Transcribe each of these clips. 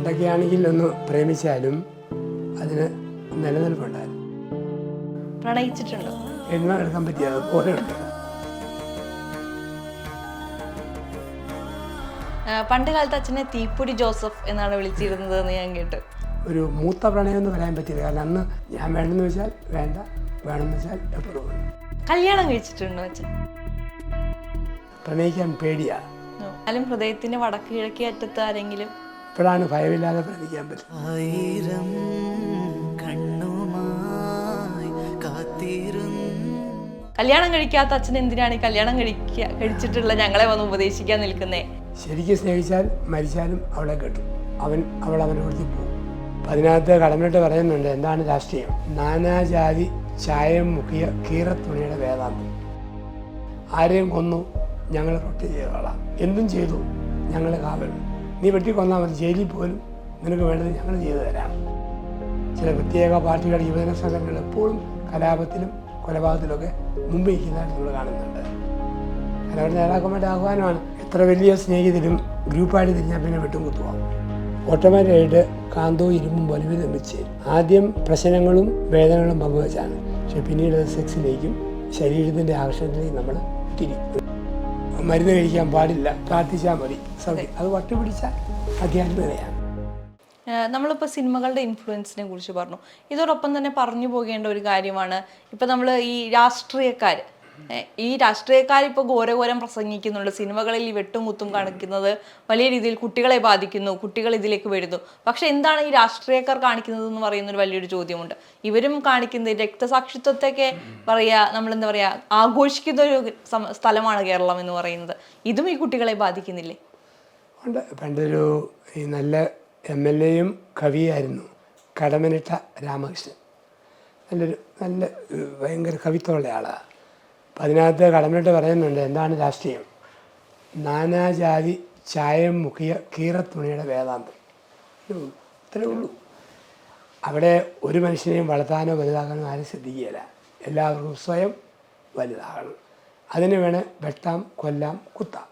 പണ്ടൊക്കെ ആണെങ്കിൽ ഒന്ന് പ്രേമിച്ചാലും അതിന് നിലനിൽപ്പുണ്ടായിരുന്നു. പ്രണയിച്ചിട്ടുണ്ടോ. എണ്ണ എടുക്കാൻ പറ്റിയത് പോലെ ഉണ്ട്. പണ്ട് കാലത്ത് അച്ഛനെ തീപ്പൊടി ജോസഫ് എന്നാണ് വിളിച്ചിരുന്നത് എന്ന് ഞാൻ കേട്ടു. ഒരു മൂത്ത പ്രണയം എന്ന് പറയാൻ പറ്റിയത് കാരണം അന്ന് ഞാൻ വേണമെന്ന് വെച്ചാൽ വേണ്ട വേണമെന്ന് വെച്ചാൽ എപ്പോഴും. കല്യാണം കഴിച്ചിട്ടുണ്ടോ അച്ഛൻ? പ്രണയിക്കാൻ പേടിയാ. എന്നാലും ഹൃദയത്തിന്റെ വടക്ക് കിഴക്കേ അറ്റത്ത് ആരെങ്കിലും ഇപ്പോഴാണ് ഭയമില്ലാതെ പ്രതിക്കാൻ പറ്റുന്നത്. കല്യാണം കഴിക്കാത്ത അച്ഛൻ എന്തിനാണ് ഈ കല്യാണം കഴിക്കുക കഴിച്ചിട്ടുള്ള ഞങ്ങളെ വന്ന് ഉപദേശിക്കാൻ നിൽക്കുന്നേ? ശരിക്കും സ്നേഹിച്ചാൽ മരിച്ചാലും അവളെ കെട്ടും. അവൻ അവൾ അവന്റെ കൊടുത്ത് പോകും. അതിനകത്ത് കടമിട്ട് പറയുന്നുണ്ട് എന്താണ് രാഷ്ട്രീയം? നാനാജാതി ചായം മുക്കിയ കീറത്തുണിയുടെ വേദാന്തം. ആരെയും കൊന്നു ഞങ്ങൾ റൊട്ടി ചെയ്തോളാം എന്തും ചെയ്തു ഞങ്ങൾ കാവൽ നീ വെട്ടി കൊന്നാൽ മതി. ജയിലിൽ പോലും നിനക്ക് വേണ്ടത് ഞങ്ങൾ ചെയ്തു തരാം. ചില പ്രത്യേക പാർട്ടികളുടെ യുവജന സംഘടനകൾ എപ്പോഴും കലാപത്തിലും കൊലപാതകത്തിലൊക്കെ മുമ്പ് ഇരിക്കുന്നതായിട്ട് നമ്മൾ കാണുന്നുണ്ട്. അവരുടെ നേതാക്കന്മാരുടെ ആഹ്വാനമാണ് എത്ര വലിയ സ്നേഹിതരും ഗ്രൂപ്പായിട്ട് തിരിഞ്ഞാൽ പിന്നെ വെട്ടും കുത്തുവാം. ഓട്ടോമാറ്റിക്കായിട്ട് കാന്തവും ഇരുമ്പും വലിവ് നിർമ്മിച്ച് ആദ്യം പ്രശ്നങ്ങളും വേദനകളും പങ്കുവച്ചാണ്. പക്ഷെ പിന്നീട് സെക്സിലേക്കും ശരീരത്തിന്റെ ആകർഷണത്തിലേക്കും നമ്മൾ തിരിക്കും മരുന്ന് കഴിക്കാൻ പാടില്ല പ്രാർത്ഥിച്ചാൽ മതി. സൗദി അത്. വട്ടുപിടിച്ച അധ്യാത്മികതയാണ്. നമ്മളിപ്പോൾ സിനിമകളുടെ ഇൻഫ്ലുവൻസിനെ കുറിച്ച് പറഞ്ഞു. ഇതോടൊപ്പം തന്നെ പറഞ്ഞു പോകേണ്ട ഒരു കാര്യമാണ് ഇപ്പം നമ്മൾ ഈ രാഷ്ട്രീയക്കാർ ഈ രാഷ്ട്രീയക്കാർ ഇപ്പോൾ ഘോരഘോരം പ്രസംഗിക്കുന്നുണ്ട്. സിനിമകളിൽ ഈ വെട്ടും കുത്തും കാണിക്കുന്നത് വലിയ രീതിയിൽ കുട്ടികളെ ബാധിക്കുന്നു കുട്ടികൾ ഇതിലേക്ക് വരുന്നു. പക്ഷെ എന്താണ് ഈ രാഷ്ട്രീയക്കാർ കാണിക്കുന്നത് എന്ന് പറയുന്നൊരു വലിയൊരു ചോദ്യമുണ്ട്. ഇവരും കാണിക്കുന്ന രക്തസാക്ഷിത്വത്തെയൊക്കെ പറയുക നമ്മൾ എന്താ പറയുക ആഘോഷിക്കുന്ന ഒരു സ്ഥലമാണ് കേരളം എന്ന് പറയുന്നത്. ഇതും ഈ കുട്ടികളെ ബാധിക്കുന്നില്ലേ? ഉണ്ട്. പണ്ടൊരു ഈ നല്ല എം എൽ എയും കവിയായിരുന്നു. കടമനിട്ട രാമകൃഷ്ണൻ. നല്ലൊരു നല്ല ഭയങ്കര കവിത്വമുള്ള ആളാണ് അതിനകത്ത് കടമനിട്ട് പറയുന്നുണ്ട് എന്താണ് രാഷ്ട്രീയം? നാനാജാതി ചായം മുക്കിയ കീറത്തുണിയുടെ വേദാന്തം. അത്രേ ഉള്ളൂ. അവിടെ ഒരു മനുഷ്യനെയും വളർത്താനോ വലുതാക്കാനോ ആരും ശ്രദ്ധിക്കുകയില്ല. എല്ലാവർക്കും സ്വയം വലുതാകണം. അതിന് വേണേൽ വെട്ടാം കൊല്ലാം കുത്താം.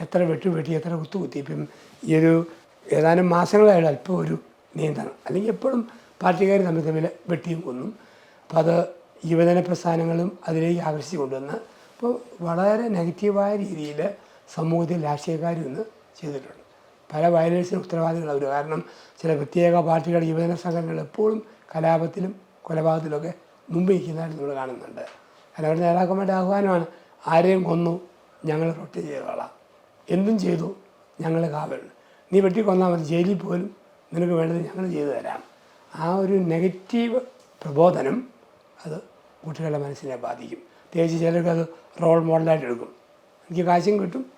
എത്ര വെട്ടു വെട്ടി എത്ര കുത്തു കുത്തി. ഇപ്പം ഈ ഒരു ഏതാനും മാസങ്ങളായാലും അല്പം ഒരു നിയന്ത്രണം. അല്ലെങ്കിൽ എപ്പോഴും പാർട്ടിക്കാർ തമ്മിൽ തമ്മിൽ വെട്ടിയും കൊന്നും. അപ്പോൾ അത് യുവജന പ്രസ്ഥാനങ്ങളും അതിലേക്ക് ആകർഷിച്ച് കൊണ്ടുവന്ന് അപ്പോൾ വളരെ നെഗറ്റീവായ രീതിയിൽ സമൂഹത്തിൽ രാഷ്ട്രീയക്കാരും ഇന്ന് ചെയ്തിട്ടുണ്ട്. പല വയലേഴ്സിനും ഉത്തരവാദികൾ അവർ കാരണം ചില പ്രത്യേക പാർട്ടികളുടെ യുവജന സംഘടനകൾ എപ്പോഴും കലാപത്തിലും കൊലപാതകത്തിലൊക്കെ മുമ്പ് ഇരിക്കുന്നതായിട്ട് നമ്മൾ കാണുന്നുണ്ട്. അവരുടെ നേതാക്കന്മാരുടെ ആഹ്വാനമാണ് ആരെയും കൊന്നു ഞങ്ങൾ റൊട്ടി ചെയ്തോളാം. എന്തും ചെയ്തു ഞങ്ങൾ കാവലുണ്ട്. നീ വെട്ടി കൊന്നാൽ മതി ജയിലിൽ പോലും നിനക്ക് വേണ്ടത് ഞങ്ങൾ ചെയ്തു തരാം. ആ ഒരു നെഗറ്റീവ് പ്രബോധനം അത് കുട്ടികളുടെ മനസ്സിനെ ബാധിക്കും. പ്രത്യേകിച്ച് ചിലർക്ക് അത് റോൾ മോഡലായിട്ട് എടുക്കും. എനിക്ക് കാശും കിട്ടും.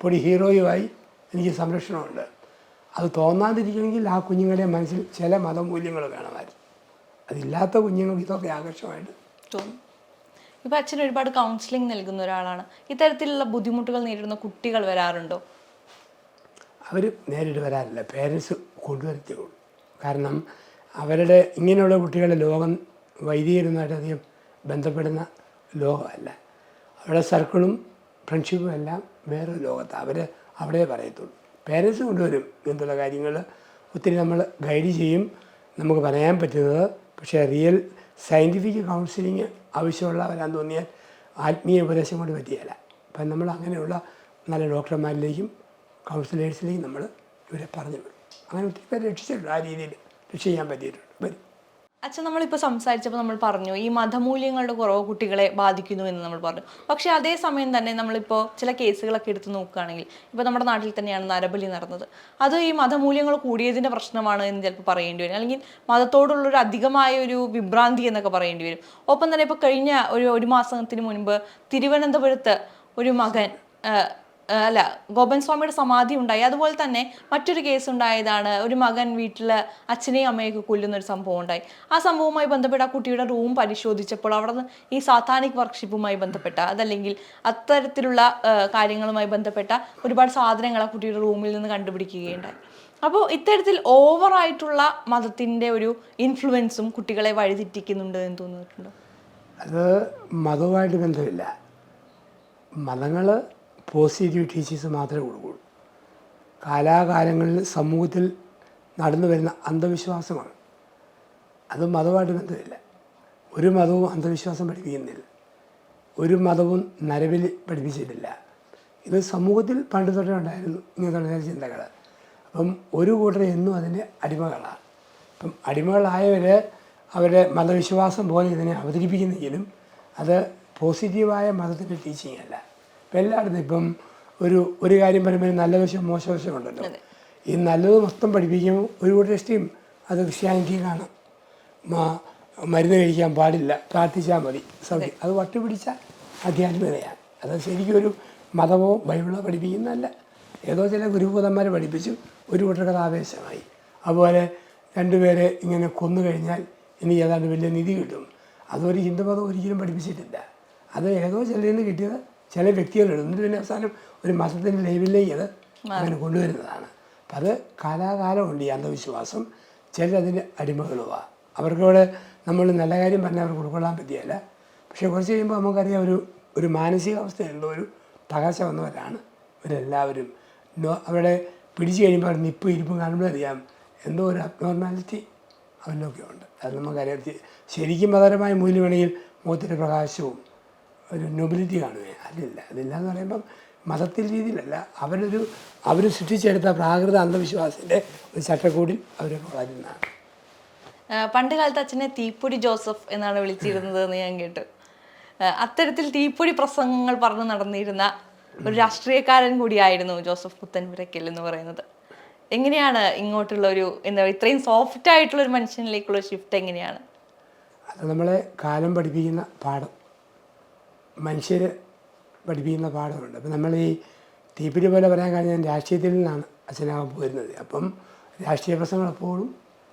പൊടി ഹീറോയുമായി എനിക്ക് സംരക്ഷണമുണ്ട്. അത് തോന്നാതിരിക്കണമെങ്കിൽ ആ കുഞ്ഞുങ്ങളുടെ മനസ്സിൽ ചില മതമൂല്യങ്ങൾ വേണമായിരുന്നു. അതില്ലാത്ത കുഞ്ഞുങ്ങൾക്ക് ഇതൊക്കെ ആകർഷമായിട്ട് തോന്നും. ഇപ്പം അച്ഛൻ ഒരുപാട് കൗൺസിലിംഗ് നൽകുന്ന ഒരാളാണ്. ഇത്തരത്തിലുള്ള ബുദ്ധിമുട്ടുകൾ നേരിടുന്ന കുട്ടികൾ വരാറുണ്ടോ? അവർ നേരിട്ട് വരാറില്ല. പേരൻസ് കൊണ്ടുവരത്തേ ഉള്ളൂ. കാരണം അവരുടെ ഇങ്ങനെയുള്ള കുട്ടികളുടെ ലോകം വൈദികരുമായിട്ട് അധികം ബന്ധപ്പെടുന്ന ലോകമല്ല. അവരുടെ സർക്കിളും ഫ്രണ്ട്ഷിപ്പും എല്ലാം വേറൊരു ലോകത്താണ് അവർ അവിടെ പറയത്തുള്ളൂ. പേരൻസ് കൊണ്ടുവരും ഇങ്ങനത്തുള്ള കാര്യങ്ങൾ ഒത്തിരി നമ്മൾ ഗൈഡ് ചെയ്യും. നമുക്ക് പറയാൻ പറ്റുന്നത് പക്ഷേ റിയൽ സയന്റിഫിക് കൗൺസിലിങ് ആവശ്യമുള്ളവരാന്ന് തോന്നിയാൽ ആത്മീയ ഉപദേശം കൊണ്ട് പറ്റിയല്ല. അപ്പം നമ്മൾ അങ്ങനെയുള്ള നല്ല ഡോക്ടർമാരിലേക്കും കൗൺസിലേഴ്സിലേക്കും നമ്മൾ ഇവരെ പറഞ്ഞു വിടും. അങ്ങനെ ഒത്തിരി പേര് രക്ഷിച്ചിട്ടുണ്ട്. ആ രീതിയിൽ രക്ഷിക്കാൻ പറ്റിയിട്ടുണ്ട്. വരും. അച്ഛൻ നമ്മളിപ്പോൾ സംസാരിച്ചപ്പോൾ നമ്മൾ പറഞ്ഞു ഈ മതമൂല്യങ്ങളുടെ കുറവ് കുട്ടികളെ ബാധിക്കുന്നു എന്ന് നമ്മൾ പറഞ്ഞു. പക്ഷേ അതേസമയം തന്നെ നമ്മളിപ്പോൾ ചില കേസുകളൊക്കെ എടുത്ത് നോക്കുകയാണെങ്കിൽ ഇപ്പോൾ നമ്മുടെ നാട്ടിൽ തന്നെയാണ് നരബലി നടന്നത്. അത് ഈ മതമൂല്യങ്ങൾ കൂടിയതിന്റെ പ്രശ്നമാണ് എന്ന് ചിലപ്പോൾ പറയേണ്ടി വരും. അല്ലെങ്കിൽ മതത്തോടുള്ളൊരു അധികമായ ഒരു വിഭ്രാന്തി എന്നൊക്കെ പറയേണ്ടി വരും. ഒപ്പം തന്നെ ഇപ്പോൾ കഴിഞ്ഞ ഒരു ഒരു മാസത്തിന് മുൻപ് തിരുവനന്തപുരത്ത് ഒരു മകൻ അല്ല ഗോപൻ സ്വാമിയുടെ സമാധി ഉണ്ടായി. അതുപോലെ തന്നെ മറ്റൊരു കേസ് ഉണ്ടായതാണ് ഒരു മകൻ വീട്ടിൽ അച്ഛനെയും അമ്മയൊക്കെ കൊല്ലുന്ന ഒരു സംഭവം ഉണ്ടായി. ആ സംഭവവുമായി ബന്ധപ്പെട്ട ആ കുട്ടിയുടെ റൂം പരിശോധിച്ചപ്പോൾ അവിടെ ഈ സാത്താനിക് വർക്ക്ഷിപ്പുമായി ബന്ധപ്പെട്ട അതല്ലെങ്കിൽ അത്തരത്തിലുള്ള കാര്യങ്ങളുമായി ബന്ധപ്പെട്ട ഒരുപാട് സാധനങ്ങൾ ആ കുട്ടിയുടെ റൂമിൽ നിന്ന് കണ്ടുപിടിക്കുകയുണ്ടായി. അപ്പോൾ ഇത്തരത്തിൽ ഓവറായിട്ടുള്ള മതത്തിന്റെ ഒരു ഇൻഫ്ലുവൻസും കുട്ടികളെ വഴിതെറ്റിക്കുന്നുണ്ട് എന്ന് തോന്നിയിട്ടുണ്ടോ അത് മതവുമായിട്ട് ബന്ധമില്ല. മതങ്ങൾ പോസിറ്റീവ് ടീച്ചേഴ്സ് മാത്രമേ കൊടുക്കുള്ളൂ കാലാകാലങ്ങളിൽ സമൂഹത്തിൽ നടന്നു വരുന്ന അന്ധവിശ്വാസമാണ്. അത് മതമായിട്ട് ബന്ധമില്ല. ഒരു മതവും അന്ധവിശ്വാസം പഠിപ്പിക്കുന്നില്ല. ഒരു മതവും നരവിൽ പഠിപ്പിച്ചിട്ടില്ല. ഇത് സമൂഹത്തിൽ പണ്ട് തൊട്ടേ ഉണ്ടായിരുന്നു ഇങ്ങനത്തെ ചിന്തകൾ. അപ്പം ഒരു കൂട്ടർ എന്നും അതിന്റെ അടിമകളാണ്. അപ്പം അടിമകളായവർ അവരുടെ മതവിശ്വാസം പോലെ ഇതിനെ അവതരിപ്പിക്കുന്നെങ്കിലും അത് പോസിറ്റീവായ മതത്തിന്റെ ടീച്ചിങ് അല്ല. ഇപ്പം എല്ലായിടത്തും ഇപ്പം ഒരു ഒരു കാര്യം പറയുമ്പോൾ നല്ല വശം മോശ വശം ഉണ്ടല്ലോ. ഈ നല്ലത് മൊത്തം പഠിപ്പിക്കുമ്പോൾ ഒരു കൂട്ടർ ഇഷ്ടം അത് ക്രിസ്ത്യാനിറ്റി കാണാം. മ- മരുന്ന് കഴിക്കാൻ പാടില്ല പ്രാർത്ഥിച്ചാൽ മതി. സൗകര്യം അത്. വട്ടുപിടിച്ച ആധ്യാത്മികതയാണ് അത് ശരിക്കും ഒരു മതമോ ബൈബിളോ പഠിപ്പിക്കുന്നതല്ല. ഏതോ ചില ഗുരുഭൂതന്മാരെ പഠിപ്പിച്ചു ഒരു കൂട്ടർക്കത് ആവേശമായി. അതുപോലെ രണ്ടുപേരെ ഇങ്ങനെ കൊന്നു കഴിഞ്ഞാൽ എനിക്ക് ഏതാണ്ട് വലിയ നിധി കിട്ടും. അതൊരു ഹിന്ദുമതം ഒരിക്കലും പഠിപ്പിച്ചിട്ടില്ല. അത് ഏതോ ചിലയിൽ നിന്ന് കിട്ടിയത് ചില വ്യക്തികളുണ്ട് എന്നിട്ട് പിന്നെ അവസാനം ഒരു മതത്തിന്റെ ലൈവിലേക്ക് അത് അങ്ങനെ കൊണ്ടുവരുന്നതാണ്. അപ്പം അത് കാലാകാലമുണ്ട് ഈ അന്ധവിശ്വാസം. ചിലരതിന്റെ അടിമകളുമാണ് അവർക്കവിടെ നമ്മൾ നല്ല കാര്യം പറഞ്ഞാൽ അവർക്ക് ഉൾക്കൊള്ളാൻ പറ്റിയല്ല. പക്ഷേ കുറച്ച് കഴിയുമ്പോൾ നമുക്കറിയാം ഒരു ഒരു മാനസികാവസ്ഥയുള്ള ഒരു തകർച്ച വന്നവരാണ് ഇവരെല്ലാവരും. അവിടെ പിടിച്ചു കഴിയുമ്പോൾ അവർ നിപ്പ് ഇരിപ്പും കാണുമ്പോൾ അറിയാം എന്തോ ഒരു അബ്നോർമാലിറ്റി അവരിലൊക്കെ ഉണ്ട് അത് നമുക്കറിയാം. ശരിക്കും മതപരമായ മൂല്യമാണെങ്കിൽ മുഖത്തിന്റെ പ്രകാശവും ഒരു നൊബിലിറ്റി കാണുകയും അതില്ല. അതില്ല എന്ന് പറയുമ്പം മതത്തിൽ രീതിയിലല്ല. അവരൊരു അവർ സൃഷ്ടിച്ചെടുത്ത പ്രാകൃത അന്ധവിശ്വാസത്തിന്റെ ഒരു ചട്ടക്കൂടിൽ അവർ വളരുന്നതാണ്. പണ്ട് കാലത്ത് അച്ഛനെ തീപ്പൊടി ജോസഫ് എന്നാണ് വിളിച്ചിരുന്നത് എന്ന് ഞാൻ കേട്ടു. അത്തരത്തിൽ തീപ്പൊടി പ്രസംഗങ്ങൾ പറഞ്ഞു നടന്നിരുന്ന ഒരു രാഷ്ട്രീയക്കാരൻ കൂടിയായിരുന്നു ജോസഫ് പുത്തൻപുരക്കൽ എന്ന് പറയുന്നത്. എങ്ങനെയാണ് ഇങ്ങോട്ടുള്ള ഒരു എന്താ പറയുക ഇത്രയും സോഫ്റ്റ് ആയിട്ടുള്ള ഒരു മനുഷ്യനിലേക്കുള്ള ഷിഫ്റ്റ് എങ്ങനെയാണ്? അത് നമ്മളെ കാലം പഠിപ്പിക്കുന്ന പാഠം. മനുഷ്യർ പഠിപ്പിക്കുന്ന പാഠമുണ്ട്. അപ്പം നമ്മൾ ഈ തീപ്പിരി പോലെ പറയാൻ കാരണം ഞാൻ രാഷ്ട്രീയത്തിൽ നിന്നാണ് അച്ഛനാകാൻ പോരുന്നത്. അപ്പം രാഷ്ട്രീയ പ്രസംഗങ്ങൾ എപ്പോഴും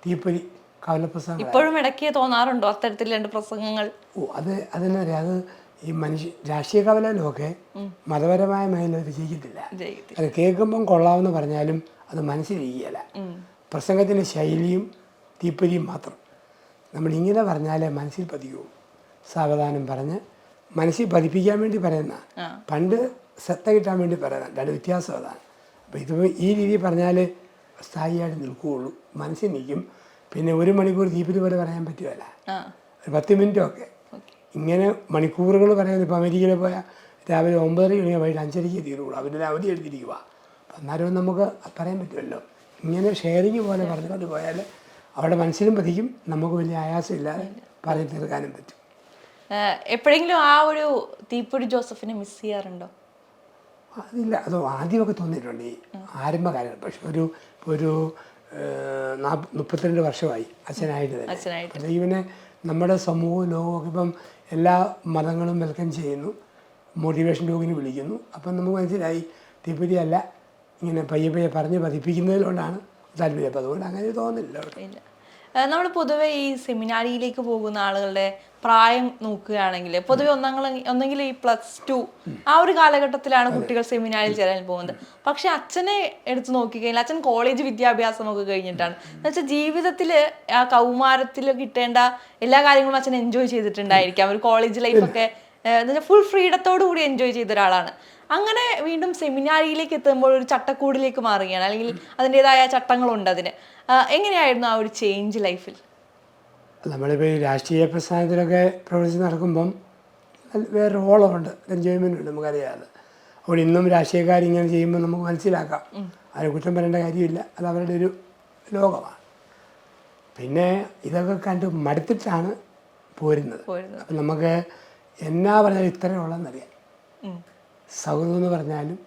തീപ്പൊരി കവലപ്രസംഗം ഇപ്പോഴും ഇടയ്ക്ക് തോന്നാറുണ്ടോ അത്തരത്തിൽ രണ്ട് പ്രസംഗങ്ങൾ? ഓ അത് അതെന്നാ പറയുക അത് ഈ മനുഷ്യ രാഷ്ട്രീയ കവലയിലൊക്കെ മതപരമായ മേഖല വിജയിക്കത്തില്ല ജയിക്കത്തില്ല. അത് കേൾക്കുമ്പം കൊള്ളാമെന്ന് പറഞ്ഞാലും അത് മനസ്സിലിരിക്കുകയല്ല. പ്രസംഗത്തിന്റെ ശൈലിയും തീപ്പൊരിയും മാത്രം. നമ്മൾ ഇങ്ങനെ പറഞ്ഞാലേ മനസ്സിൽ പതിക്കൂ. സാവധാനം പറഞ്ഞ് മനസ്സിൽ പതിപ്പിക്കാൻ വേണ്ടി പറയുന്ന. പണ്ട് ശ്രദ്ധ കിട്ടാൻ വേണ്ടി പറയുന്ന. രണ്ട് വ്യത്യാസം അതാണ്. അപ്പോൾ ഇത് ഈ രീതിയിൽ പറഞ്ഞാൽ സ്ഥായിയായിട്ട് നിൽക്കുകയുള്ളൂ. മനസ്സിൽ നിൽക്കും. പിന്നെ ഒരു മണിക്കൂർ ജീപ്പിൽ പോലെ പറയാൻ പറ്റുമല്ല ഒരു പത്ത് മിനിറ്റൊക്കെ ഇങ്ങനെ മണിക്കൂറുകൾ പറയുന്നത് ഇപ്പോൾ അമേരിക്കയിൽ പോയാൽ രാവിലെ ഒമ്പതര കഴിഞ്ഞാൽ വൈകിട്ട് അഞ്ചരയ്ക്ക് തീരുള്ളൂ. അവരുടെ അവധി എടുത്തിരിക്കുക എന്നാലും അന്നേരം നമുക്ക് പറയാൻ പറ്റുമല്ലോ. ഇങ്ങനെ ഷെയറിങ് പോലെ പറഞ്ഞുകൊണ്ട് പോയാൽ അവിടെ മനസ്സിലും പതിക്കും. നമുക്ക് വലിയ ആയാസമില്ലാതെ പറഞ്ഞു തീർക്കാനും പറ്റും. എപ്പോഴെങ്കിലും ആ ഒരു തീപ്പൊടി ജോസഫിനെ മിസ് ചെയ്യാറുണ്ടോ? അതില്ല അത് ആദ്യമൊക്കെ തോന്നിയിട്ടുണ്ട് ഈ ആരംഭകാലം. പക്ഷെ ഒരു ഒരു മുപ്പത്തിരണ്ട് വർഷമായി അച്ഛനായിട്ട്. ഇവനെ നമ്മുടെ സമൂഹവും ലോകമൊക്കെ ഇപ്പം എല്ലാ മതങ്ങളും വെൽക്കം ചെയ്യുന്നു. മോട്ടിവേഷൻ ടോക്കിന് വിളിക്കുന്നു. അപ്പം നമുക്ക് മനസ്സിലായി തിപ്പതി അല്ല ഇങ്ങനെ പയ്യെ പയ്യെ പറഞ്ഞ് പതിപ്പിക്കുന്നതിലോണ്ടാണ് താല്പര്യം. അപ്പം അതുകൊണ്ട് അങ്ങനെ തോന്നുന്നില്ല നമ്മൾ പൊതുവെ ഈ സെമിനാരിയിലേക്ക് പോകുന്ന ആളുകളുടെ പ്രായം നോക്കുകയാണെങ്കിൽ പൊതുവെ ഒന്നാങ്ങൾ ഒന്നെങ്കിൽ ഈ പ്ലസ് ടു ആ ഒരു കാലഘട്ടത്തിലാണ് കുട്ടികൾ സെമിനാരിൽ ചേരാൻ പോകുന്നത്. പക്ഷെ അച്ഛനെ എടുത്ത് നോക്കിക്കഴിഞ്ഞാൽ അച്ഛൻ കോളേജ് വിദ്യാഭ്യാസം ഒക്കെ കഴിഞ്ഞിട്ടാണ്. എന്നുവെച്ചാൽ ജീവിതത്തിൽ ആ കൗമാരത്തിൽ കിട്ടേണ്ട എല്ലാ കാര്യങ്ങളും അച്ഛൻ എൻജോയ് ചെയ്തിട്ടുണ്ടായിരിക്കാം. ഒരു കോളേജ് ലൈഫൊക്കെ ഫുൾ ഫ്രീഡത്തോടു കൂടി എൻജോയ് ചെയ്ത ഒരാളാണ്. അങ്ങനെ വീണ്ടും സെമിനാരിയിലേക്ക് എത്തുമ്പോൾ ഒരു ചട്ടക്കൂടിലേക്ക് മാറുകയാണ്. അല്ലെങ്കിൽ അതിന്റെതായ ചട്ടങ്ങളുണ്ട് അതിന്. എങ്ങനെയായിരുന്നു ആ ഒരു ചേഞ്ച് ലൈഫിൽ നമ്മളിപ്പോൾ ഈ രാഷ്ട്രീയ പ്രസ്ഥാനത്തിലൊക്കെ പ്രവർത്തിച്ച് നടക്കുമ്പം വേറെ റോളുണ്ട് എൻജോയ്മെന്റ് ഉണ്ട് നമുക്കറിയാതെ അപ്പോൾ ഇന്നും രാഷ്ട്രീയക്കാർ ഇങ്ങനെ ചെയ്യുമ്പോൾ നമുക്ക് മനസ്സിലാക്കാം. അതിനെ കുറ്റം പറയേണ്ട കാര്യമില്ല. അത് അവരുടെ ഒരു ലോകമാണ്. പിന്നെ ഇതൊക്കെ കണ്ട് മടുത്തിട്ടാണ് പോരുന്നത്. അപ്പം നമുക്ക് എന്നാ പറഞ്ഞാലും ഇത്രയുള്ളതെന്നറിയാം. സൗഹൃദം എന്ന് പറഞ്ഞാലും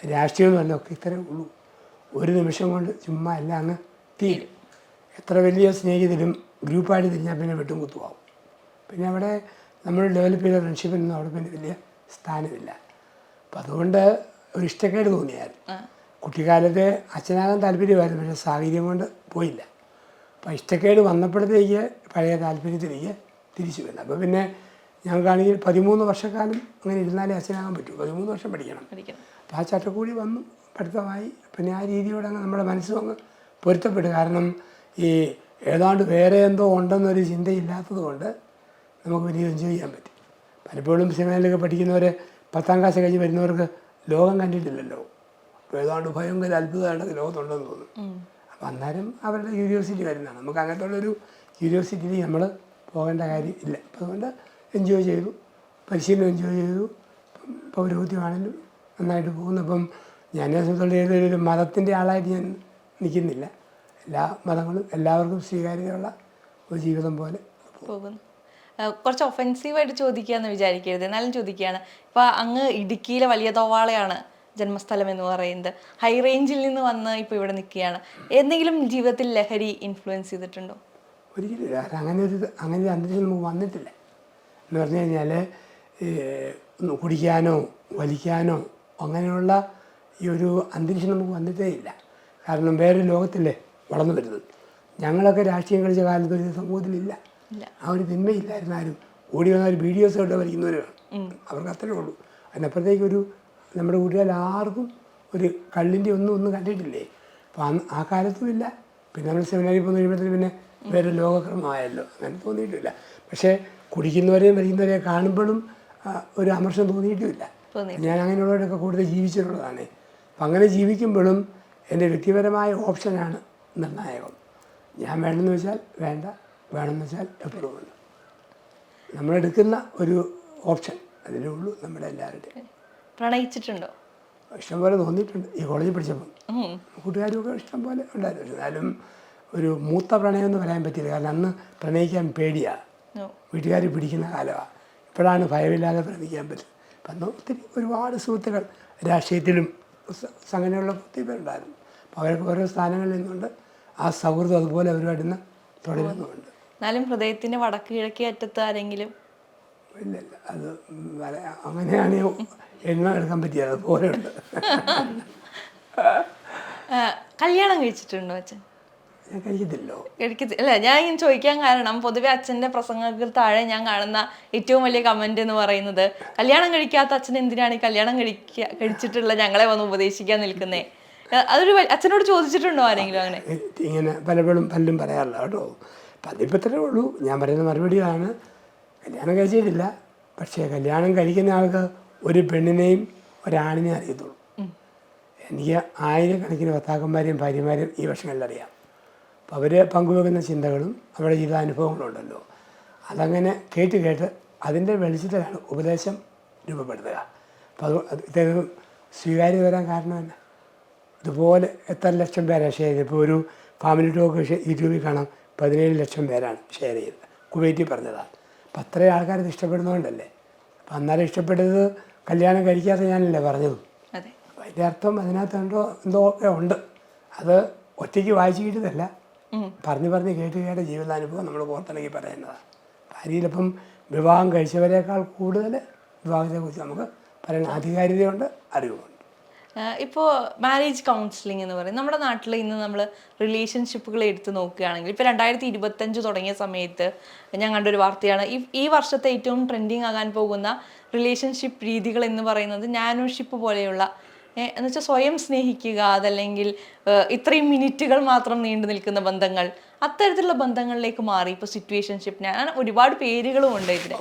രാഷ്ട്രീയം എന്ന് ഒക്കെ ഇത്രയേ ഉള്ളൂ. ഒരു നിമിഷം കൊണ്ട് ചുമ്മാ എല്ലാം അങ്ങ് തീരും. എത്ര വലിയ സ്നേഹിതരും ഗ്രൂപ്പായിട്ട് തിരിഞ്ഞാൽ പിന്നെ വെട്ടും കുത്തുമാവും പിന്നെ അവിടെ നമ്മൾ ഡെവലപ്പ് ചെയ്ത ഫ്രണ്ട്ഷിപ്പിനൊന്നും അവിടെ പിന്നെ വലിയ സ്ഥാനമില്ല. അപ്പം അതുകൊണ്ട് ഒരു ഇഷ്ടക്കേട് തോന്നിയായിരുന്നു കുട്ടിക്കാലത്തെ അച്ഛനാകാൻ താല്പര്യമായിരുന്നു പക്ഷേ സാഹചര്യം കൊണ്ട് പോയില്ല. അപ്പം ഇഷ്ടക്കേട് വന്നപ്പോഴത്തേക്ക് പഴയ താല്പര്യത്തിലേക്ക് തിരിച്ചു വരുന്നത് അപ്പോൾ പിന്നെ ഞങ്ങൾക്കാണെങ്കിൽ പതിമൂന്ന് വർഷക്കാലം അങ്ങനെ ഇരുന്നാലേ അച്ഛനാകാൻ പറ്റൂ. പതിമൂന്ന് വർഷം പഠിക്കണം. അപ്പം ആ ചട്ടക്കൂടി വന്നു പഠിത്തമായി. പിന്നെ ആ രീതിയോടെ അങ്ങ് നമ്മുടെ മനസ്സും അങ്ങ് പൊരുത്തപ്പെട്ടു. കാരണം ഈ ഏതാണ്ട് വേറെ എന്തോ ഉണ്ടെന്നൊരു ചിന്തയില്ലാത്തത് കൊണ്ട് നമുക്ക് വലിയ എൻജോയ് ചെയ്യാൻ പറ്റി. പലപ്പോഴും സിനിമയിലൊക്കെ പഠിക്കുന്നവർ പത്താം ക്ലാസ് കഴിഞ്ഞ് വരുന്നവർക്ക് ലോകം കണ്ടിട്ടില്ലല്ലോ. അപ്പോൾ ഏതാണ്ട് ഭയങ്കര അത്ഭുതമായിട്ട് ലോകത്തുണ്ടെന്ന് തോന്നും അപ്പം അന്നേരം അവരുടെ ക്യൂരിയോസിറ്റി വരുന്നതാണ്. നമുക്ക് അങ്ങനത്തെ ഉള്ളൊരു ക്യൂരിയോസിറ്റിയിൽ നമ്മൾ പോകേണ്ട കാര്യം ഇല്ല. അപ്പോൾ അതുകൊണ്ട് എൻജോയ് ചെയ്തു. പരിശീലനം എൻജോയ് ചെയ്തു. പൗരോഹിത്യമാണെങ്കിലും നന്നായിട്ട് പോകുന്നു. അപ്പം ഞാൻ സംബന്ധിച്ചുള്ള ഏതൊരു മതത്തിന്റെ ആളായിട്ട് ഞാൻ നിൽക്കുന്നില്ല. എല്ലാ മതങ്ങളും എല്ലാവർക്കും സ്വീകാര്യതയുള്ള ഒരു ജീവിതം പോലെ പോകുന്നു. കുറച്ച് ഒഫെൻസീവായിട്ട് ചോദിക്കുകയെന്ന് വിചാരിക്കരുത്. എന്നാലും ചോദിക്കുകയാണ്. ഇപ്പോൾ അങ്ങ് ഇടുക്കിയിലെ വലിയ തോവാളയാണ് ജന്മസ്ഥലം എന്ന് പറയുന്നത്. ഹൈ റേഞ്ചിൽ നിന്ന് വന്ന് ഇപ്പോൾ ഇവിടെ നിൽക്കുകയാണ്. എന്തെങ്കിലും ജീവിതത്തിൽ ലഹരി ഇൻഫ്ലുവൻസ് ചെയ്തിട്ടുണ്ടോ? ഒരിക്കലും. അങ്ങനെ ഒരു അങ്ങനെ ഒരു അന്തരീക്ഷം നമുക്ക് വന്നിട്ടില്ല. എന്ന് പറഞ്ഞു കഴിഞ്ഞാൽ കുടിക്കാനോ വലിക്കാനോ അങ്ങനെയുള്ള ഈ ഒരു അന്തരീക്ഷം നമുക്ക് വന്നിട്ടേ ഇല്ല കാരണം വേറൊരു ലോകത്തില്ലേ വളർന്നു വരുന്നത്. ഞങ്ങളൊക്കെ രാഷ്ട്രീയം കളിച്ച കാലത്ത് ഒരു സമൂഹത്തിലില്ല. ആ ഒരു തിന്മയില്ലായിരുന്നു ആരും. ഓടി വന്ന ഒരു വീഡിയോസ് കണ്ട് വലിക്കുന്നവരാണ് അവർക്ക് അത്രേ ഉള്ളൂ. അതിനപ്പുറത്തേക്ക് ഒരു നമ്മുടെ കൂട്ടുകാർ ആർക്കും ഒരു കള്ളിന്റെ ഒന്നും ഒന്നും കണ്ടിട്ടില്ലേ? അപ്പം ആ കാലത്തും ഇല്ല. പിന്നെ നമ്മൾ സെമിനാരിൽ പോകുന്ന കഴിയുമ്പോഴത്തേക്ക് പിന്നെ വേറെ ലോകക്രമമായല്ലോ. അങ്ങനെ തോന്നിയിട്ടില്ല. പക്ഷേ കുടിക്കുന്നവരെയും മരിക്കുന്നവരെയും കാണുമ്പോഴും ഒരു അമർഷം തോന്നിയിട്ടുമില്ല. തോന്നി ഞാൻ അങ്ങനെയുള്ളവരൊക്കെ കൂടുതൽ ജീവിച്ചിട്ടുള്ളതാണ്. അപ്പം അങ്ങനെ ജീവിക്കുമ്പോഴും എന്റെ വ്യക്തിപരമായ ഓപ്ഷനാണ് നിർണായകം. ഞാൻ വേണമെന്ന് വെച്ചാൽ വേണ്ട വേണമെന്ന് വെച്ചാൽ എപ്പോഴും ഉണ്ട്. നമ്മളെടുക്കുന്ന ഒരു ഓപ്ഷൻ അതിലേ ഉള്ളൂ നമ്മുടെ എല്ലാവരുടെയും. പ്രണയിച്ചിട്ടുണ്ടോ? ഇഷ്ടംപോലെ തോന്നിയിട്ടുണ്ട്. ഈ കോളേജിൽ പഠിച്ചപ്പം. ഉം. കൂട്ടുകാരുമൊക്കെ ഇഷ്ടംപോലെ ഉണ്ടായിരുന്നു. എന്നാലും ഒരു മൂത്ത പ്രണയം എന്ന് പറയാൻ പറ്റില്ല. കാരണം അന്ന് പ്രണയിക്കാൻ പേടിയാണ്. വീട്ടുകാർ പിടിക്കുന്ന കാലമാണ് ഇപ്പോഴാണ് ഭയമില്ലാതെ പ്രണയിക്കാൻ പറ്റും അപ്പം അന്ന് ഒത്തിരി ഒരുപാട് സുഹൃത്തുക്കൾ രാഷ്ട്രീയത്തിലും അങ്ങനെയുള്ള ഒത്തിരി പേരുണ്ടായിരുന്നു. അപ്പോൾ അവരൊക്കെ ഓരോ സ്ഥാനങ്ങളിൽ നിന്നുകൊണ്ട് ആ സൗഹൃദം അതുപോലെ അവരുമായിട്ട് ഇന്ന് തുടരുന്നുമുണ്ട്. എന്നാലും ഹൃദയത്തിന്റെ വടക്ക് കിഴക്കേ അറ്റത്ത് ആരെങ്കിലും? ഇല്ല ഇല്ല അത് അങ്ങനെയാണ് എണ്ണ എടുക്കാൻ പറ്റിയത്. അതുപോലെ ഉണ്ട് കല്യാണം കഴിച്ചിട്ടുണ്ടോ അച്ഛൻ? കഴിക്കത്തില്ലോ കഴിക്കത്തില്ല ഞാൻ ഇങ്ങനെ ചോദിക്കാൻ കാരണം പൊതുവെ അച്ഛന്റെ പ്രസംഗങ്ങൾക്ക് താഴെ ഞാൻ കാണുന്ന ഏറ്റവും വലിയ കമന്റ് എന്ന് പറയുന്നത് കല്യാണം കഴിക്കാത്ത അച്ഛൻ എന്തിനാണ് ഈ കല്യാണം കഴിക്ക കഴിച്ചിട്ടുള്ള ഞങ്ങളെ വന്ന് ഉപദേശിക്കാൻ നിൽക്കുന്നേ? അതൊരു അച്ഛനോട് ചോദിച്ചിട്ടുണ്ടോ ആരെങ്കിലും അങ്ങനെ? ഇങ്ങനെ പലപ്പോഴും പലരും പറയാറില്ല കേട്ടോ. പതിപ്പത്രേ ഉള്ളൂ. ഞാൻ പറയുന്ന മറുപടിയാണ് കല്യാണം കഴിച്ചിട്ടില്ല. പക്ഷേ കല്യാണം കഴിക്കുന്ന ആൾക്ക് ഒരു പെണ്ണിനെയും ഒരാണിനെയും അറിയത്തുള്ളൂ. എനിക്ക് ആയിരക്കണക്കിന് ഭർത്താക്കന്മാരെയും ഭാര്യമാരെയും ഈ വർഷങ്ങളിൽ അറിയാം. അവർ പങ്കുവെക്കുന്ന ചിന്തകളും അവരുടെ ജീവിതാനുഭവങ്ങളുണ്ടല്ലോ. അതങ്ങനെ കേട്ട് കേട്ട് അതിന്റെ വെളിച്ചത്തിലാണ് ഉപദേശം രൂപപ്പെടുത്തുക. അപ്പോൾ അത് ഇദ്ദേഹം സ്വീകാര്യത വരാൻ കാരണം തന്നെ. ഇതുപോലെ എത്ര ലക്ഷം പേരാണ് ഷെയർ ചെയ്തത്? ഇപ്പോൾ ഒരു ഫാമിലി ടോക്ക് യൂട്യൂബിൽ കാണാം പതിനേഴ് ലക്ഷം പേരാണ് ഷെയർ ചെയ്തത്. കുവൈറ്റിൽ പറഞ്ഞതാണ്. അപ്പം അത്രയും ആൾക്കാർ ഇത് ഇഷ്ടപ്പെടുന്നതുകൊണ്ടല്ലേ അപ്പം അന്നേരം ഇഷ്ടപ്പെട്ടത് കല്യാണം കഴിക്കാത്ത ഞാനല്ലേ പറഞ്ഞതും? അതിന്റെ അർത്ഥം അതിനകത്ത് എന്തോ എന്തോ ഒക്കെ ഉണ്ട്. അത് ഒറ്റയ്ക്ക് വായിച്ചു കിട്ടിയതല്ല. പറഞ്ഞ് പറഞ്ഞ് കേട്ട് കേട്ട ജീവിതാനുഭവം നമ്മൾ പുറത്തിറങ്ങി പറയുന്നതാണ് ഭാര്യയിലിപ്പം വിവാഹം കഴിച്ചവരെക്കാൾ കൂടുതൽ വിവാഹത്തെ കുറിച്ച് നമുക്ക് പറയാൻ ആധികാരികതയുണ്ട് അറിവുമുണ്ട് ഇപ്പോൾ മാരേജ് കൗൺസിലിംഗ് എന്ന് പറയും. നമ്മുടെ നാട്ടിൽ ഇന്ന് നമ്മൾ റിലേഷൻഷിപ്പുകൾ എടുത്ത് നോക്കുകയാണെങ്കിൽ ഇപ്പോൾ രണ്ടായിരത്തി ഇരുപത്തഞ്ച് തുടങ്ങിയ സമയത്ത് ഞാൻ കണ്ടൊരു വാർത്തയാണ്. ഈ ഈ വർഷത്തെ ഏറ്റവും ട്രെൻഡിങ് ആകാൻ പോകുന്ന റിലേഷൻഷിപ്പ് രീതികൾ എന്ന് പറയുന്നത് നാനോഷിപ്പ് പോലെയുള്ള എന്ന് വെച്ചാൽ സ്വയം സ്നേഹിക്കുക അതല്ലെങ്കിൽ ഇത്രയും മിനിറ്റുകൾ മാത്രം നീണ്ടു നിൽക്കുന്ന ബന്ധങ്ങൾ അത്തരത്തിലുള്ള ബന്ധങ്ങളിലേക്ക് മാറി. ഇപ്പോൾ സിറ്റുവേഷൻഷിപ്പ് ഞാൻ ഒരുപാട് പേരുകളും ഉണ്ട് ഇതിന്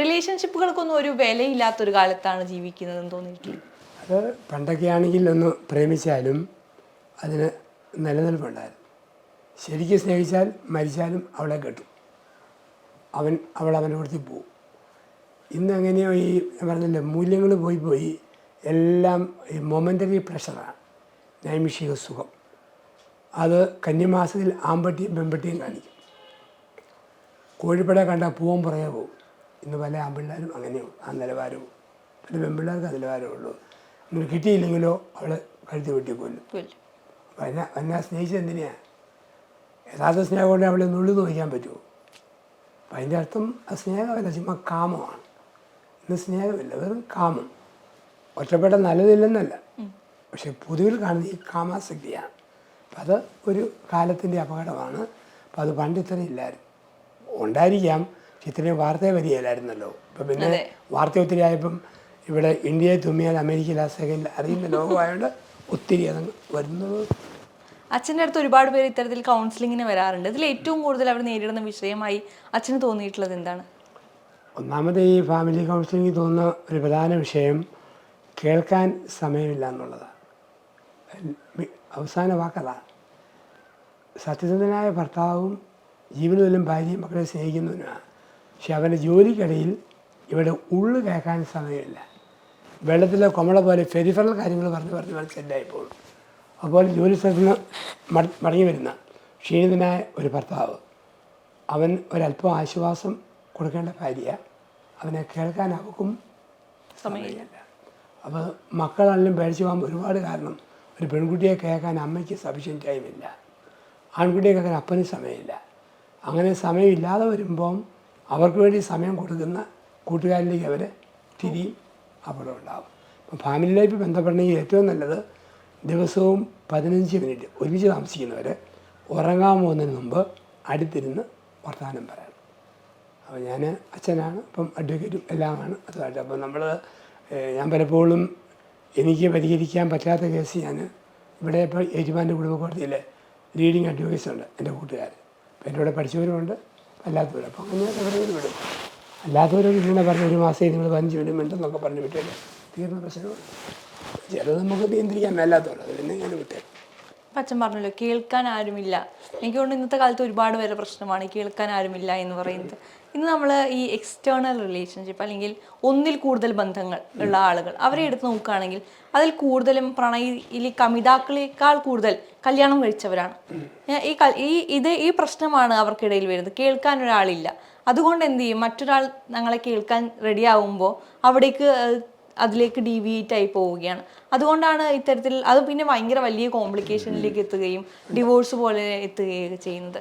റിലേഷൻഷിപ്പുകൾക്കൊന്നും ഒരു വിലയില്ലാത്തൊരു കാലത്താണ് ജീവിക്കുന്നതെന്ന് തോന്നിയിട്ടില്ല അത് പണ്ടൊക്കെ ആണെങ്കിൽ ഒന്ന് പ്രേമിച്ചാലും അതിന് നിലനിൽപ്പുണ്ടായിരുന്നു. ശരിക്കും സ്നേഹിച്ചാൽ മരിച്ചാലും അവളെ കെട്ടും. അവൻ അവൾ അവനെ കൊടുത്തി പോവും. ഇന്ന് എങ്ങനെയോ ഈ പറഞ്ഞില്ലേ മൂല്യങ്ങൾ പോയി പോയി. എല്ലാം ഈ മൊമെന്ററി പ്രഷറാണ് നൈമിഷിക സുഖം. അത് കന്യമാസത്തിൽ ആമ്പട്ടിയും പെമ്പട്ടിയും കാണിക്കും. കോഴിപ്പട കണ്ടാൽ പൂവൻ പുറകെ പോകും. ഇന്ന് പല ആമ്പിള്ളേരും അങ്ങനെയുള്ളൂ ആ നിലവാരവും. പല പെമ്പിള്ളേർക്ക് ആ നിലവാരമുള്ളൂ അങ്ങനെ കിട്ടിയില്ലെങ്കിലോ അവൾ കഴുത്തി വെട്ടി കൊല്ലും. എന്നെ എന്നെ സ്നേഹിച്ചത് എന്തിനാ? യഥാർത്ഥ സ്നേഹം കൊണ്ട് അവളെ നുള്ളു നോക്കാൻ പറ്റുമോ? അപ്പം അതിന്റെ അർത്ഥം ആ സ്നേഹമല്ല ചുമ്മാ കാമമാണ്. ഇന്ന് സ്നേഹമില്ല വെറും കാമം. ഒറ്റപ്പെട്ട നല്ലതില്ലെന്നല്ല. പക്ഷെ പൊതുവിൽ കാണുന്ന ഈ കാമാസക്തിയാണ്. അപ്പം അത് ഒരു കാലത്തിന്റെ അപകടമാണ്. അപ്പം അത് പണ്ട് ഇത്രയും ഇല്ലായിരുന്നു. ഉണ്ടായിരിക്കാം. പക്ഷെ ഇത്രയും വാർത്തയെ വരികയില്ലായിരുന്നല്ലോ. ഇപ്പം പിന്നെ അതെ. വാർത്ത ഒത്തിരി ആയപ്പം ഇവിടെ ഇന്ത്യയെ തുമ്മിയാൽ അമേരിക്കയിൽ ആ സെക്കൻഡ് അറിയുന്ന ലോകമായതുകൊണ്ട് ഒത്തിരി അതങ്ങ് വരുന്നത്. അച്ഛന്റെ അടുത്ത് ഒരുപാട് പേര് ഇത്തരത്തിൽ കൗൺസിലിങ്ങിന് വരാറുണ്ട്. ഇതിൽ ഏറ്റവും കൂടുതൽ അവർ നേരിടുന്ന വിഷയമായി അച്ഛന് തോന്നിയിട്ടുള്ളത് എന്താണ്? ഒന്നാമത് ഈ ഫാമിലി കൗൺസിലിംഗ് തോന്നുന്ന ഒരു പ്രധാന വിഷയം കേൾക്കാൻ സമയമില്ല എന്നുള്ളതാണ്. അവസാന വാക്കതാണ് സത്യസന്ധനായ ഭർത്താവും ജീവനത്തിലും ഭാര്യയും മക്കളെ സ്നേഹിക്കുന്നതിനാണ് പക്ഷെ അവന്റെ ജോലിക്കിടയിൽ ഇവിടെ ഉള്ളു കേൾക്കാൻ സമയമില്ല. വെള്ളത്തിലെ കൊമള പോലെ ഫെരിഫറൽ കാര്യങ്ങൾ പറഞ്ഞ് പറഞ്ഞ് മനസ്സിലായി പോകും അപ്പോൾ ജോലി സ്ഥലത്ത് നിന്ന് മടങ്ങി വരുന്ന ക്ഷീണിതനായ ഒരു ഭർത്താവ്. അവൻ ഒരല്പം ആശ്വാസം കൊടുക്കേണ്ട ഭാര്യ അവനെ കേൾക്കാൻ അവക്കും സമയമില്ല. അപ്പോൾ മക്കളാണെങ്കിലും പേടിച്ച് പോകാൻ ഒരുപാട് കാരണം. ഒരു പെൺകുട്ടിയെ കേൾക്കാൻ അമ്മയ്ക്ക് സഫീഷ്യന്റ് ടൈമില്ല ആൺകുട്ടിയെ കേൾക്കാൻ അപ്പന് സമയമില്ല. അങ്ങനെ സമയമില്ലാതെ വരുമ്പം അവർക്ക് വേണ്ടി സമയം കൊടുക്കുന്ന കൂട്ടുകാരിലേക്ക് അവർ തിരിയും അപകടം ഉണ്ടാകും അപ്പം ഫാമിലി ലൈഫ് ബന്ധപ്പെടണമെങ്കിൽ ഏറ്റവും നല്ലത് ദിവസവും പതിനഞ്ച് മിനിറ്റ് ഒരുമിച്ച് താമസിക്കുന്നവർ ഉറങ്ങാൻ പോകുന്നതിന് മുമ്പ് അടുത്തിരുന്ന് വർത്തമാനം പറയണം. അപ്പോൾ ഞാൻ അച്ഛനാണ് ഇപ്പം അഡ്വക്കേറ്റും എല്ലാമാണ്. അതുമായിട്ട് അപ്പം നമ്മൾ ഞാൻ പലപ്പോഴും എനിക്ക് പരിഹരിക്കാൻ പറ്റാത്ത കേസ് ഞാൻ ഇവിടെ ഇപ്പോൾ ഏറ്റുമാന്റെ കുടുംബ കോടതിയിലെ ലീഡിങ് അഡ്വക്കേറ്റ്സ് ഉണ്ട് എന്റെ കൂട്ടുകാർ അപ്പോൾ എന്റെ കൂടെ പഠിച്ചവരുമുണ്ട് അല്ലാത്തവരും. അപ്പോൾ അങ്ങനെ എവിടെയെങ്കിലും വിടും. അല്ലാത്തവരോട് ഇങ്ങനെ പറഞ്ഞു ഒരു മാസം നിങ്ങൾ പതിനഞ്ച് വിടും മിനിറ്റെന്നൊക്കെ പറഞ്ഞ് വിട്ടില്ല തീർന്ന പ്രശ്നമാണ്. ചിലത് നമുക്ക് നിയന്ത്രിക്കാൻ മേലാത്തവരും അത് പിന്നെ ഞാൻ വിട്ടേ അച്ഛൻ പറഞ്ഞല്ലോ കേൾക്കാൻ ആരുമില്ല. എനിക്ക് ഇന്നത്തെ കാലത്ത് ഒരുപാട് പേരെ പ്രശ്നമാണ് കേൾക്കാൻ ആരുമില്ല എന്ന് പറയുന്നത്. ഇന്ന് നമ്മൾ ഈ എക്സ്റ്റേണൽ റിലേഷൻഷിപ്പ് അല്ലെങ്കിൽ ഒന്നിൽ കൂടുതൽ ബന്ധങ്ങൾ ഉള്ള ആളുകൾ അവരെ എടുത്ത് നോക്കുകയാണെങ്കിൽ അതിൽ കൂടുതലും പ്രണയിലെ കമിതാക്കളേക്കാൾ കൂടുതൽ കല്യാണം കഴിച്ചവരാണ്. ഈ ഈ ഇത് ഈ പ്രശ്നമാണ് അവർക്കിടയിൽ വരുന്നത്. കേൾക്കാൻ ഒരാളില്ല. അതുകൊണ്ട് എന്ത് ചെയ്യും? മറ്റൊരാൾ ഞങ്ങളെ കേൾക്കാൻ റെഡി ആവുമ്പോൾ അവിടേക്ക് അതിലേക്ക് ഡീവിയേറ്റ് ആയി പോവുകയാണ്. അതുകൊണ്ടാണ് ഇത്തരത്തിൽ അത് പിന്നെ ഭയങ്കര വലിയ കോംപ്ലിക്കേഷനിലേക്ക് എത്തുകയും ഡിവോഴ്സ് പോലെ എത്തുകയൊക്കെ ചെയ്യുന്നത്.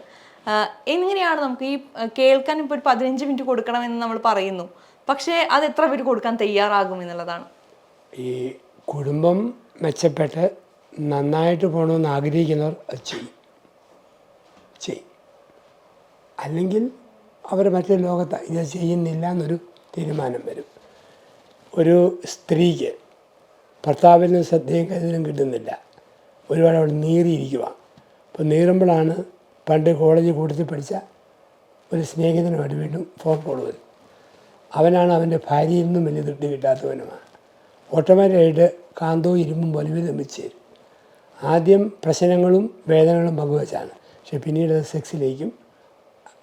എങ്ങനെയാണ് നമുക്ക് ഈ കേൾക്കാൻ ഇപ്പോൾ ഒരു പതിനഞ്ച് മിനിറ്റ് കൊടുക്കണമെന്ന് നമ്മൾ പറയുന്നു. പക്ഷേ അത് എത്ര പേര് കൊടുക്കാൻ തയ്യാറാകും എന്നുള്ളതാണ്. ഈ കുടുംബം മെച്ചപ്പെട്ട് നന്നായിട്ട് പോകണമെന്ന് ആഗ്രഹിക്കുന്നവർ അത് ചെയ്യും. ചെയ്യും. അല്ലെങ്കിൽ അവർ മറ്റൊരു ലോകത്ത് ഇത് ചെയ്യുന്നില്ല എന്നൊരു തീരുമാനം വരും. ഒരു സ്ത്രീക്ക് ഭർത്താവിൽ നിന്ന് ശ്രദ്ധയും കരുതലും കിട്ടുന്നില്ല. ഒരുപാട് അവിടെ നീറിയിരിക്കുക അപ്പോൾ നീറുമ്പോഴാണ് പണ്ട് കോളേജ് കൂട്ടത്തിൽ പഠിച്ച ഒരു സ്നേഹിതനുമായിട്ട് വീണ്ടും ഫോൺ കോൾ വരും അവനാണ് അവന്റെ ഭാര്യയിൽ നിന്നും വലിയ തൃപ്തി കിട്ടാത്തവനുമാണ്. ഓട്ടോമാറ്റിക്കായിട്ട് കാന്തവും ഇരുമ്പും പോലെ ഇവർ തമ്മിൽ ചേരും. ആദ്യം പ്രശ്നങ്ങളും വേദനകളും പങ്കുവച്ചാണ്. പക്ഷെ പിന്നീട് അത് സെക്സിലേക്കും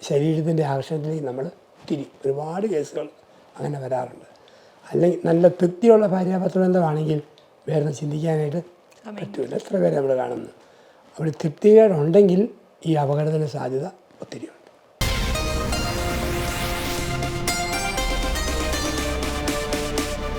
ശരീരത്തിന്റെ ആകർഷണത്തിലേക്ക് നമ്മൾ തിരി ഒരുപാട് കേസുകൾ അങ്ങനെ വരാറുണ്ട്. അല്ലെങ്കിൽ നല്ല തൃപ്തിയുള്ള ഭാര്യാപത്രബന്ധമാണെങ്കിൽ വേറെ ചിന്തിക്കാനായിട്ട് പറ്റൂല. എത്ര പേരെ നമ്മൾ കാണുന്നു? അവിടെ തൃപ്തികേടുണ്ടെങ്കിൽ ഈ അപകടത്തിന് സാധ്യത ഒത്തിരിയുണ്ട്